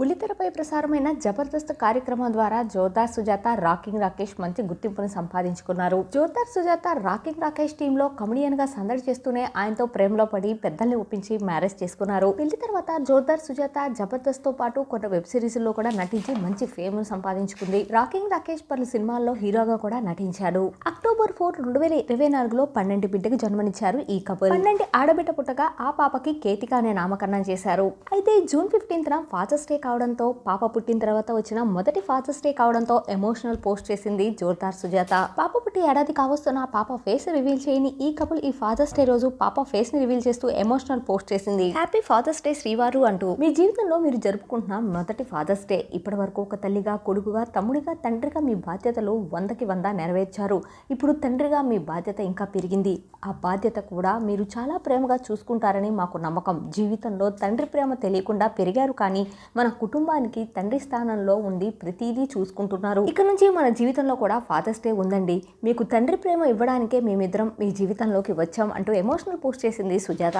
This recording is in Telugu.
బుల్లితెరపై ప్రసారమైన జబర్దస్త్ కార్యక్రమం ద్వారా జోర్దార్ సుజాత రాకింగ్ రాకేష్ మంచి గుర్తింపును సంపాదించుకున్నారు. జోర్దార్ సుజాత రాకింగ్ రాకేష్ టీంలో కమెడియన్గా సందడి చేస్తూనే ఆయనతో ప్రేమలో పడి పెద్దల్ని ఒప్పించి మ్యారేజ్ చేసుకున్నారు. పెళ్ళి తర్వాత జోర్దార్ సుజాత జబర్దస్త్తో పాటు కొన్ని వెబ్ సిరీస్లో కూడా నటించి మంచి ఫేమ్ సంపాదించుకుంది. రాకింగ్ రాకేష్ పలు సినిమాల్లో హీరోగా కూడా నటించాడు. అక్టోబర్ ఫోర్ రెండు వేల ఇరవై నాలుగులో పన్నెండు బిడ్డకు జన్మనిచ్చారు ఈ కపుల్. పన్నెండు ఆడబిడ్డ పుట్టగా ఆ పాపకి కేతిక అనే నామకరణం చేశారు. అయితే జూన్ ఫిఫ్టీన్త్ ఫాదర్స్ డే కావడంతో పాప పుట్టిన తర్వాత వచ్చిన మొదటి ఫాదర్స్ డే కావడంతో ఎమోషనల్ పోస్ట్ చేసింది జోర్దార్ సుజాత. పాప పుట్టి ఏడాది కావస్తున్న పాప ఫేస్ రివీల్ చేయని ఈ కపుల్ ఈ ఫాదర్స్ డే రోజు పాప ఫేస్ని రివీల్ చేస్తూ ఎమోషనల్ పోస్ట్ చేసింది. హ్యాపీ ఫాదర్స్ డే శ్రీవారు అంటూ మీ జీవితంలో మీరు జరుపుకుంటున్న మొదటి ఫాదర్స్ డే. ఇప్పటి వరకు ఒక తల్లిగా కొడుకుగా తమ్ముడిగా తండ్రిగా మీ బాధ్యతలు వందకి వంద నెరవేర్చారు. ఇప్పుడు తండ్రిగా మీ బాధ్యత ఇంకా పెరిగింది. ఆ బాధ్యత కూడా మీరు చాలా ప్రేమగా చూసుకుంటారని మాకు నమ్మకం. జీవితంలో తండ్రి ప్రేమ తెలియకుండా పెరిగారు కానీ మన కుటుంబానికి తండ్రి స్థానంలో ఉండి ప్రతిదీ చూసుకుంటున్నారు. ఇక నుంచి మన జీవితంలో కూడా ఫాదర్స్ డే ఉందండి. మీకు తండ్రి ప్రేమ ఇవ్వడానికే మేమిద్దరం మీ జీవితంలోకి వచ్చాం అంటూ ఎమోషనల్ పోస్ట్ చేసింది సుజాత.